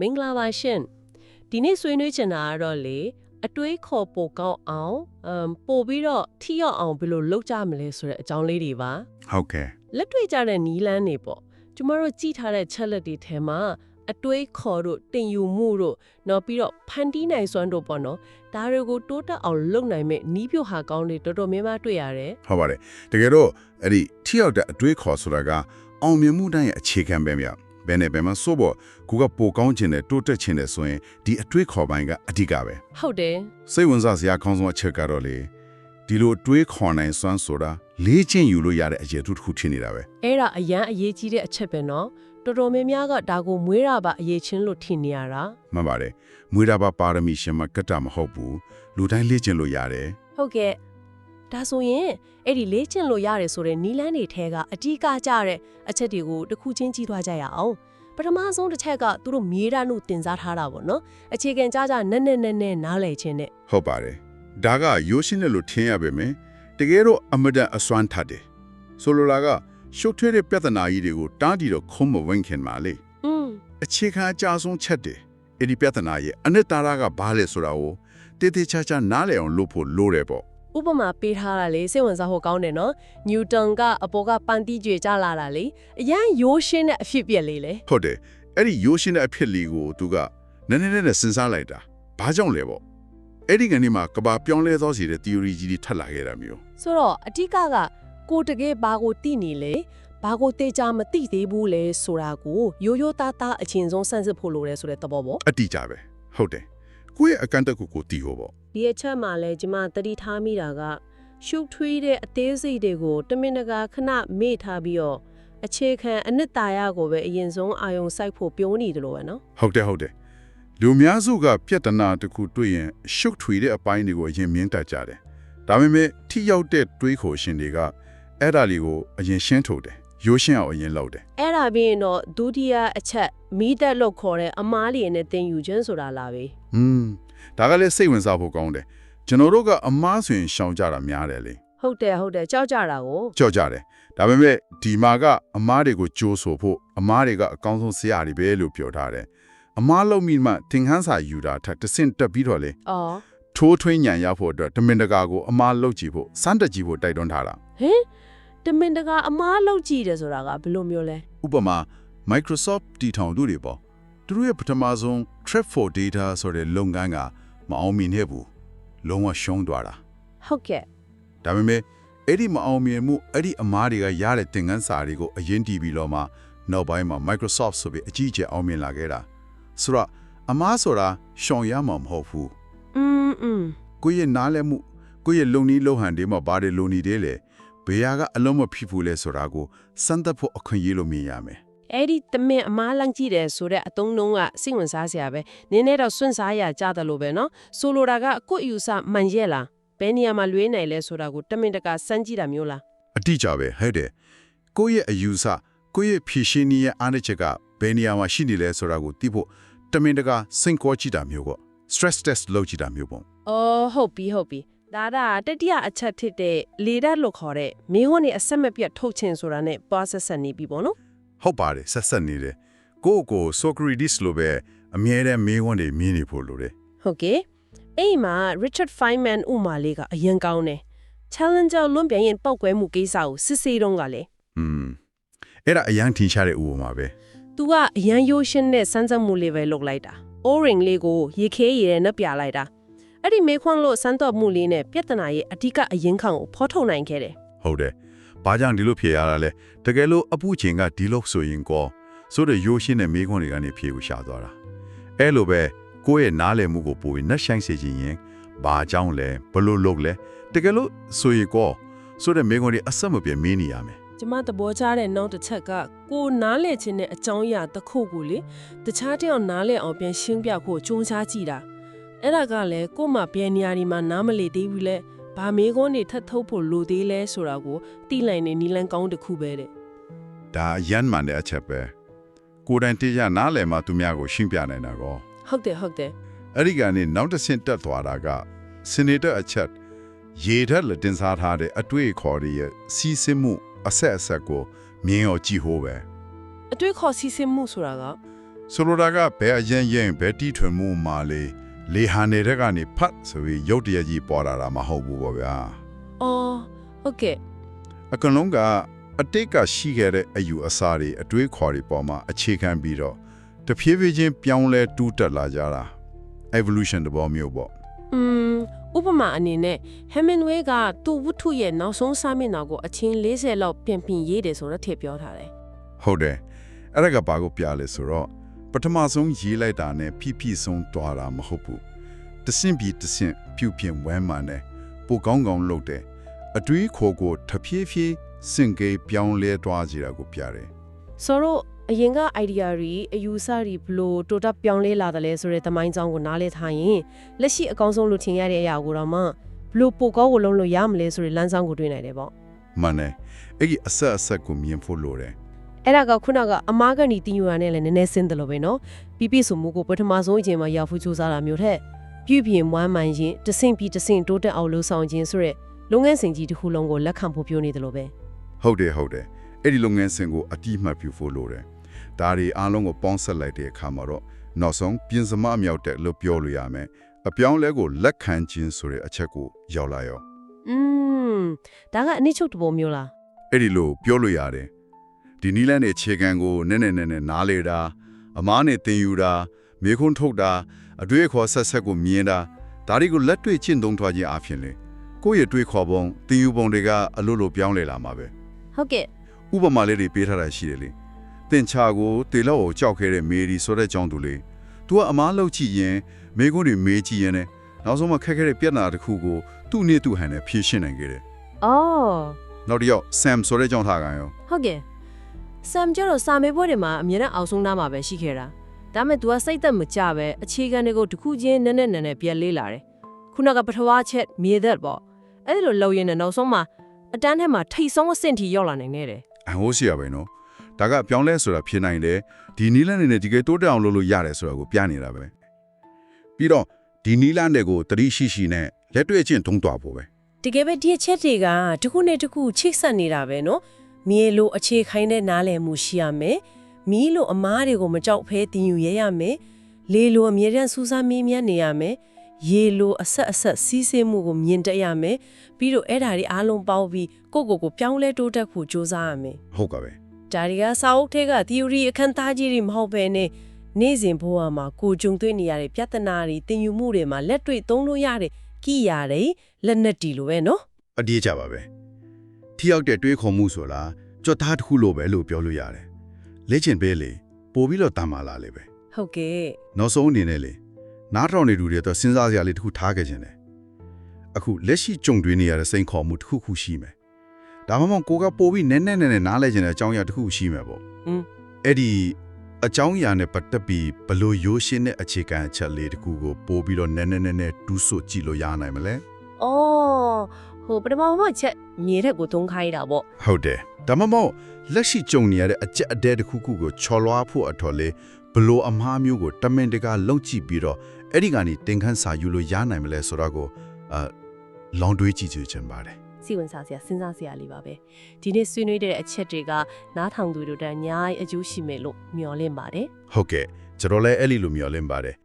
မင်္ဂလာပါရှင်ဒီနေ့ဆွေးနွေးချင်တာကတော့လေအတွေးခေါ်ပိုကောင်းအောင်အမ်ပို့ပြီးတော့ထိရောက်အောင်ဘယ်လိုလုပ်ကြမလဲဆိုတဲ့အကြောင်းလေးတွေပါဟုတ်ကဲ့လက်တွေ့ကြတဲ့နီးလန်းတွေပေါ့ကျမတို့ကြည့်ထားတဲ့ချက်လက်တွေထဲမှာအတွေးခေါ်တို့တင်ယူမှုတို့နောက်ပြီးတော့ဖန်တီးနိုင်စွမ်းတို့ပေါ့နော်ဒါတွေကိုတိုးတက်အောင်လုပ်နိုင်မဲ့နီးပြဟာကောင်းတွေတော်တော်များများတွေ့ရတယ်ဟုတ်ပါတယ်တကယ်တော့အဲ့ဒီထိရောက်တဲ့အတွေးခေါ်ဆိုတာကအောင်မြင်မှုတိုင်းရဲ့အခြေခံပဲမြ ဘယ်နဲ့ဘယ်မှာဆိုဖို့ကိုကပိုကောင်းခြင်းနဲ့တိုးတက်ခြင်းနဲ့ဆိုရင်ဒီအတွေးခေါ်ပိုင်းကအဓိကပဲဟုတ်တယ်စိတ်ဝင်စားစရာကောင်းဆုံးအချက်ကတော့လေဒီလိုအတွေးခေါ်နိုင်စွမ်းဆိုတာလေးချင်းယူလို့ရတဲ့အရေးတစ်ခုဖြစ်နေတာပဲအဲ့ဒါအရန်အရေးကြီးတဲ့အချက်ပဲနော်တော်တော်များများကဒါကိုမွေးတာပါအရေးချင်းလို့ထင်နေရတာမှန်ပါတယ်မွေးတာပါပါရမီရှင်မကတ္တမဟုတ်ဘူးလူတိုင်းလေ့ကျင့်လို့ရတယ်ဟုတ်ကဲ့ ဒါဆိုရင်အဲ့ဒီလေ့ကျင့်လို့ရတယ်ဆိုတဲ့နီလန်းတွေထဲကအဓိကကြတဲ့အချက်တွေကိုတစ်ခုချင်းကြည့်သွားကြရအောင်ပထမဆုံးတစ်ချက်ကသူတို့မြေတာနုတင်စားထားတာပေါ့နော်အခြေခံကြကြနက်နက်နက်နက်နားလည်ခြင်းနဲ့ဟုတ်ပါတယ်ဒါကရိုးရှင်းတယ်လို့ထင်ရပေမယ့်တကယ်တော့အမဒန်အစွမ်းထတ်တယ်ဆိုလိုတာကရှုပ်ထွေးတဲ့ပြဿနာကြီးတွေကိုတားတီတော့ခုံးမဝင်ခင်ပါလေอืมအခြေခံအကြဆုံးချက်တယ်အဲ့ဒီပြဿနာရဲ့အနှစ်သာရကဘာလဲဆိုတာကိုတည်တည်ချာချာနားလည်အောင်လုပ်ဖို့လိုတယ်ပေါ့ ဥပမာပေးထားတာလေစိတ်ဝင်စားဖို့ကောင်းတယ်နော်နျူတန်ကအပေါ်ကပန်တီးကြွေကြလာတာလေအရန်ရိုးရှင်းတဲ့အဖြစ်ပြက်လေးလေဟုတ်တယ်အဲ့ဒီရိုးရှင်းတဲ့အဖြစ်လေးကိုသူကနည်းနည်းနဲ့စဉ်းစားလိုက်တာဘာကြောင့်လဲပေါ့အဲ့ဒီကနေမှကဘာပြောင်းလဲသောစီတဲ့ theory ကြီးတွေထပ်လာခဲ့တာမျိုးဆိုတော့အဓိကကကိုတကယ်ဘာကိုသိနေလဲဘာကိုတေချာမသိသေးဘူးလဲဆိုတာကိုရိုးရိုးသားသားအချင်းဆုံးစမ်းစစ်ဖို့လိုတယ်ဆိုတဲ့သဘောပေါ့အတိအကျပဲဟုတ်တယ်ကိုယ့်ရဲ့အကန့်အသတ်ကိုကိုတီးဟောပေါ့ ဒီအချက်မှာလဲကျွန်မသတိထားမိတာက ရှုပ်ထွေးတဲ့အသေးစိတ်တွေကိုတမင်တကာခဏမေ့ထားပြီးတော့အခြေခံအနှစ်သာရကိုပဲအရင်ဆုံးအာယုံစိုက်ဖို့ပြောနေတယ်လို့ပဲနော်ဟုတ်တယ်ဟုတ်တယ်လူများစုကပြဿနာတစ်ခုတွေ့ရင်ရှုပ်ထွေတဲ့အပိုင်းတွေကိုအရင်မြင်တတ်ကြတယ်ဒါပေမဲ့ထိရောက်တဲ့တွေးခေါ်ရှင်တွေကအဲ့ဒါလေးကိုအရင်ရှင်းထုတ်တယ်ရိုးရှင်းအောင်အရင်လုပ်တယ်အဲ့ဒါပြီးရင်တော့ဒုတိယအချက်မိသက်လို့ခေါ်တဲ့အမားလျင်နဲ့တင်ယူခြင်းဆိုတာလာပဲ။อืม ဒါကလည်းစိတ်ဝင်စားဖို့ကောင်းတယ်။ကျွန်တော်တို့ကအမားဆိုရင်ရှောင်ကြတာများတယ်လေဟုတ်တယ်ဟုတ်တယ်ကြောက်ကြတာကို။ကြောက်ကြတယ်။ဒါပေမဲ့ဒီမှာကအမားတွေကိုကြိုးဆိုဖို့အမားတွေကအကောင်းဆုံးဆရာတွေပဲလို့ပြောထားတယ်။အမားလုံးမိမှသင်ခန်းစာယူတာထက်တစ်ဆင့်တက်ပြီးတော့လေအော်ထိုးထွင်းညံရဖို့အတွက်တမင်တကာကိုအမားလုတ်ကြည့်ဖို့စမ်းတက်ကြည့်ဖို့တိုက်တွန်းထားတာဟင်တမင်တကာအမားလောက်ကြည့်တယ်ဆိုတာကဘယ်လိုမျိုးလဲ။ဥပမာ Microsoft တီထောင်သူတွေပေါ့။ သူတို့ရဲ့ပထမဆုံး Trap for Data ဆိုတဲ့လုပ်ငန်းကမအောင်မြင်ခဲ့ဘူး။လုံးဝရှုံးသွားတာ။ ဟုတ်ကဲ့ ဒါပေမဲ့အဲ့ဒီမအောင်မြင်မှုအဲ့ဒီအမားတွေကရတဲ့သင်ခန်းစာတွေကိုအရင်တည်ပြီးတော့မှနောက်ပိုင်းမှာ Microsoft ဆိုပြီးအကြီးအကျယ်အောင်မြင်လာခဲ့တာဆိုတော့အမားဆိုတာရှောင်ရမှာမဟုတ်ဘူး อืมอืม ကိုယ့်ရဲ့နားလည်မှုကိုယ့်ရဲ့လုံနီးလုံဟန်တွေမှာဘာတွေလုံနေသေးလဲဘယ်ဟာကအလုံးမဖြစ်ဘူးလဲဆိုတာကိုစမ်းသပ်ဖို့အခွင့်အရေးလို့မြင်ရမယ် အဲ့ဒီတမင်အမားလန့်ကြည့်တယ်ဆိုတဲ့အတုံးလုံးကစိတ်ဝင်စားစရာပဲနင်းနေတော့စွန့်စားရကြတယ်လို့ပဲနော်ဆိုလိုတာကအခုအယူဆမှန်ရဲ့လားဘယ်နေရာမှာလွေးနိုင်လဲဆိုတာကိုတမင်တကာစမ်းကြည့်တာမျိုးလားအတိအကျပဲဟဲ့တယ်ကိုယ့်ရဲ့အယူဆကိုယ့်ရဲ့ဖြည့်ရှင်းနည်းရဲ့အားနည်းချက်ကဘယ်နေရာမှာရှိနေလဲဆိုတာကိုသိဖို့တမင်တကာစိန်ခေါ်ကြည့်တာမျိုးပေါ့ stress test လုပ်ကြည့်တာမျိုးပေါ့အော်ဟုတ်ပြီဟုတ်ပြီဒါဒါတတိယအချက်ဖြစ်တဲ့လေဒတ်လို့ခေါ်တဲ့မင်းဟိုနေအဆက်မပြတ်ထုတ်ခြင်းဆိုတာနဲ့ process နေပြီပေါ့နော် ဟုတ်ပါတယ်ဆက်ဆက်နေတယ်ကိုယ့်ကိုယ် Socrates လိုပဲအမြဲတမ်းမေးခွန်းတွေမြင်နေဖို့လိုတယ်ဟုတ်ကဲ့အဲ့ဒီမှာ Richard Feynman ဥမာလေးကအရင်ကောင်းတယ် Challenger လွန်ပြန်ရင်ပောက်ကွဲမှုကိစ္စကိုစစ်ဆေးတော့ကလေอืมအဲ့ဒါအရန်ထင်ရှားတဲ့ဥပမာပဲသူကအရန်ရိုးရှင်းတဲ့စမ်းသပ်မှုလေးပဲလုပ်လိုက်တာ O-ring လေးကိုရေခဲရည်နဲ့ပြလိုက်တာအဲ့ဒီမေခွန်းလို့စမ်းတော့မှုလေးနဲ့ပြဿနာရဲ့အဓိကအရင်ခံကိုဖော်ထုတ်နိုင်ခဲ့တယ်ဟုတ်တယ် ဘာကြောင့်ဒီလိုဖြေရတာလဲတကယ်လို့အပူချိန်ကဒီလောက်ဆိုရင်ကောဆိုတဲ့ရိုးရှင်းတဲ့မေးခွန်းတွေကနေဖြေကိုရှာသွားတာအဲ့လိုပဲကိုယ့်ရဲ့နားလည်မှုကိုပိုပြီးနှက်ဆိုင်စေခြင်းရင်ဘာကြောင့်လဲဘလို့လုပ်လဲတကယ်လို့ဆိုရင်ကောဆိုတဲ့မေးခွန်းတွေအဆက်မပြတ်မေးနေရမယ်ကျမသဘောချတဲ့နောက်တစ်ချက်ကကိုနားလဲခြင်းတဲ့အကြောင်းအရာတစ်ခုကိုလေတခြားတစ်ယောက်နားလဲအောင်ပြန်ရှင်းပြဖို့ကြိုးစားကြည့်တာအဲ့ဒါကလည်းကို့မှာဘယ်နေရာဒီမှာနားမလည်သေးဘူးလဲ ဘာမေးခွန်းတွေထပ်ထုတ်ဖို့လိုသေးလဲဆိုတာကိုတိလိုက်နေနီလန်းကောင်းတစ်ခုပဲတဲ့ဒါရန်မှန်တဲ့အချက်ပဲကိုယ်တိုင်တရားနားလည်မှသူများကိုရှင်းပြနိုင်တာကောဟုတ်တယ်ဟုတ်တယ်အဲ့ဒီကနေနောက်တစ်ဆင့်တက်သွားတာကစနေတအချက်ရေထက်လက်တင်စားထားတဲ့အတွေ့အခေါ်တွေရဲ့စီးစင်းမှုအဆက်အဆက်ကိုမြင်ရောကြည့်ဟိုးပဲအတွေ့ခေါ်စီစဉ်မှုဆိုတာကဥဆိုလိုတာကဘယ်အရင်ရင်ဘယ်တီထွင်မှုမှလေ လေဟာနေတဲ့ကနေဖတ်ဆိုပြီးရုတ်တရက်ကြီးပေါ်လာတာမဟုတ်ဘူးပေါ့ဗျာအော်ဟုတ်ကဲ့အကလုံးကအတိတ်ကရှိခဲ့တဲ့အယူအဆတွေအတွေးခေါ်တွေပေါ်မှာအခြေခံပြီးတော့တဖြည်းဖြည်းချင်းပြောင်းလဲတူးတက်လာကြတာ evolution တဘောမျိုးပေါ့อืมဥပမာအနေနဲ့ Hemingway ကသူ့ဝတ္ထုရဲ့နောက်ဆုံးစာမျက်နှာကိုအချင်း40လောက်ပြင်ပြင်ရေးတယ်ဆိုတော့ထည့်ပြောထားတယ်ဟုတ်တယ်အဲ့ဒါကဘာကိုပြလဲဆိုတော့ ပထမဆုံးရေးလိုက်တာနဲ့ဖြည်းဖြည်းဆုံးတွားတာမဟုတ်ဘူးတဆင့်ပြီးတဆင့်ပြုတ်ပြင်ဝမ်းမှန်တယ်ပိုကောင်းကောင်းလုပ်တယ်အတွေးခေါ်ကိုတဖြည်းဖြည်းစင်ကေပြောင်းလဲတွားကြတာကိုပြတယ်ဆိုတော့အရင်က idea တွေအယူဆတွေဘလို့တိုးတက်ပြောင်းလဲလာတယ်လဲဆိုတဲ့သမိုင်းကြောင်းကိုနားလည်ထားရင်လက်ရှိအကောင်းဆုံးလို့ထင်ရတဲ့အရာကိုတော့မှဘလို့ပိုကောကိုလုံးလို့ရမလဲဆိုတဲ့လမ်းကြောင်းကိုတွေ့နိုင်တယ်ပေါ့မှန်တယ်အဲ့ဒီအဆက်အဆက်ကိုမြင်ဖို့လိုတယ် အဲ့ဒါကခုနကအမားကနေတင်ယူရနဲ့လည်းနည်းနည်းဆင်းတယ်လို့ပဲနော်ပြီးပြီဆိုမှုကိုပထမဆုံးအချိန်မှာရောက်ဖို့ကြိုးစားတာမျိုးထက်ပြုပြင်မွမ်းမံရင်တဆင့်ပြီးတဆင့်တိုးတက်အောင်လှုပ်ဆောင်ခြင်းဆိုတဲ့လုပ်ငန်းစဉ်ကြီးတစ်ခုလုံးကိုလက်ခံဖို့ပြောနေတယ်လို့ပဲဟုတ်တယ်ဟုတ်တယ်အဲ့ဒီလုပ်ငန်းစဉ်ကိုအတိအမှတ်ပြုဖို့လိုတယ်ဒါတွေအားလုံးကိုပေါင်းဆက်လိုက်တဲ့အခါမှာတော့နောက်ဆုံးပြင်စမအမြောက်တဲ့လို့ပြောလို့ရမယ်အပြောင်းလဲကိုလက်ခံခြင်းဆိုတဲ့အချက်ကိုရောက်လာရောอืมဒါကအနည်းချုပ်တစ်ပုံမျိုးလားအဲ့ဒီလိုပြောလို့ရတယ် ဒီနီးလန်းနဲ့ခြေခံကိုနည်းနည်းနည်းနည်းနားလေတာအမားနဲ့တင်ယူတာမေခွန်းထုတ်တာအတွေ့အခေါ်ဆက်ဆက်ကိုမြင်တာဒါတွေကိုလက်တွေ့ကျင့်သုံးထားခြင်းအပြင်လေကိုယ့်ရဲ့တွေးခေါ်ပုံတင်ယူပုံတွေကအလိုလိုပြောင်းလဲလာမှာပဲဟုတ်ကဲ့ဥပမာလေးတွေပေးထားတာရှိတယ်လေတင်ချာကိုတေလောက်ကိုကြောက်ခဲ့တဲ့မေရီဆိုတဲ့ကြောင်းသူလေ तू ကအမားလောက်ကြည့်ရင်မေခွန်းတွေမေးကြည့်ရင်လည်းနောက်ဆုံးမှခက်ခဲတဲ့ပြဿနာတစ်ခုကိုသူ့နဲ့သူ့ဟန်နဲ့ဖြေရှင်းနိုင်ခဲ့တယ်အော်နောက်တစ်ယောက် Sam ဆိုတဲ့ကြောင်းထားကန်ရောဟုတ်ကဲ့ ဆမ်ကျတော့စာမေးပွဲတွေမှာအမြဲတမ်းအောင်ဆုံးသားမှာပဲရှိခဲ့တာဒါမဲ့ तू ကစိတ်သက်မကြပဲအခြေခံတွေကိုတစ်ခုချင်းနည်းနည်းနည်းနည်းပြန်လေးလာတယ်ခုနကပထဝါချက်မြေသက်ပေါ့အဲ့ဒီလိုလောက်ရင်လည်းနောက်ဆုံးမှာအတန်းထဲမှာထိတ်ဆုံးအဆင့်ထိရောက်လာနိုင်နေတယ်အဟိုးရှိရပဲနော်ဒါကပြောင်းလဲဆိုတာဖြစ်နိုင်တယ်ဒီနီလန်းနေနဲ့ဒီကေတိုးတက်အောင်လုပ်လို့ရတယ်ဆိုတာကိုပြနေတာပဲပြီးတော့ဒီနီလန်းတွေကိုတတိရှိရှိနဲ့လက်တွေ့ချင်းထုံးသွားဖို့ပဲတကယ်ပဲဒီအချက်တွေကတစ်ခုနဲ့တစ်ခုချိတ်ဆက်နေတာပဲနော် မြေလိုအခြေခိုင်းတဲ့နားလည်မှုရှိရမယ်မီးလိုအမားတွေကိုမကြောက်ဖဲတင်ယူရဲရမယ်လေလိုအမြဲတမ်းစူးစမ်းမင်းမြတ်နေရမယ်ရေလိုအဆက်အဆက်စီးဆင်းမှုကိုမြင်တတ်ရမယ်ပြီးတော့အဲ့ဓာတွေအားလုံးပေါင်းပြီးကိုယ့်ကိုယ်ကိုပြောင်းလဲတိုးတက်ဖို့ကြိုးစားရမယ်ဟုတ်ကဲ့ပဲဒါတွေကစာအုပ်ထဲက theory အခန်းသားကြီးတွေမဟုတ်ဘဲနဲ့နေ့စဉ်ဘဝမှာကိုယ်ကြုံတွေ့နေရတဲ့ပြဿနာတွေတင်ယူမှုတွေမှာလက်တွေ့သုံးလို့ရတဲ့ကိယာတွေလက်နက်တီလိုပဲနော်အဒီကြပါပဲ ထိရောက်တဲ့တွေးခေါ်မှုဆိုလားကြော့သားတစ်ခုလိုပဲလို့ပြောလို့ရတယ်လက်ချင်ပဲလေပို့ပြီးတော့တမ်းမာလာလေပဲဟုတ်ကဲ့နောက်ဆုံးအနေနဲ့လေနားထောင်နေသူတွေတော့စဉ်းစားစရာလေးတစ်ခုထားခဲ့ခြင်းတယ်အခုလက်ရှိကြုံတွေ့နေရတဲ့စိန်ခေါ်မှုတစ်ခုခုရှိမယ်ဒါမှမဟုတ်ကိုကပို့ပြီးနည်းနည်းနည်းနည်းနားလဲခြင်းတဲ့အကြောင်းအရာတစ်ခုရှိမယ်ပေါ့อืมအဲ့ဒီအကြောင်းအရာနဲ့ပတ်သက်ပြီးဘလို့ရိုးရှင်းတဲ့အခြေခံအချက်လေးတစ်ခုကိုပို့ပြီးတော့နည်းနည်းနည်းနည်းတူးဆွကြည့်လို့ရနိုင်မလဲအော် ဟိုပထမဆုံးချက်မြေတဲ့ကိုသုံးခိုင်းတာပေါ့ဟုတ်တယ်ဒါမှမဟုတ်လက်ရှိကြုံနေရတဲ့အကြက်အတဲတစ်ခုခုကိုချော်လွားဖို့အထော်လေးဘလို့အမားမျိုးကိုတမင်တကာလုံကြည့်ပြီးတော့အဲ့ဒီကနေတင်ခန်းစာယူလို့ရနိုင်မလဲဆိုတော့ကိုအာလောင်တွေးကြည့်ကြချင်ပါတယ်စီဝင်စားစရာစဉ်းစားစရာလေးပါပဲဒီနေ့ဆွေးနွေးတဲ့အချက်တွေကနားထောင်သူတို့တန်းအများကြီးအကျိုးရှိမယ်လို့မျှော်လင့်ပါတယ်ဟုတ်ကဲ့ကျွန်တော်လည်းအဲ့ဒီလိုမျှော်လင့်ပါတယ်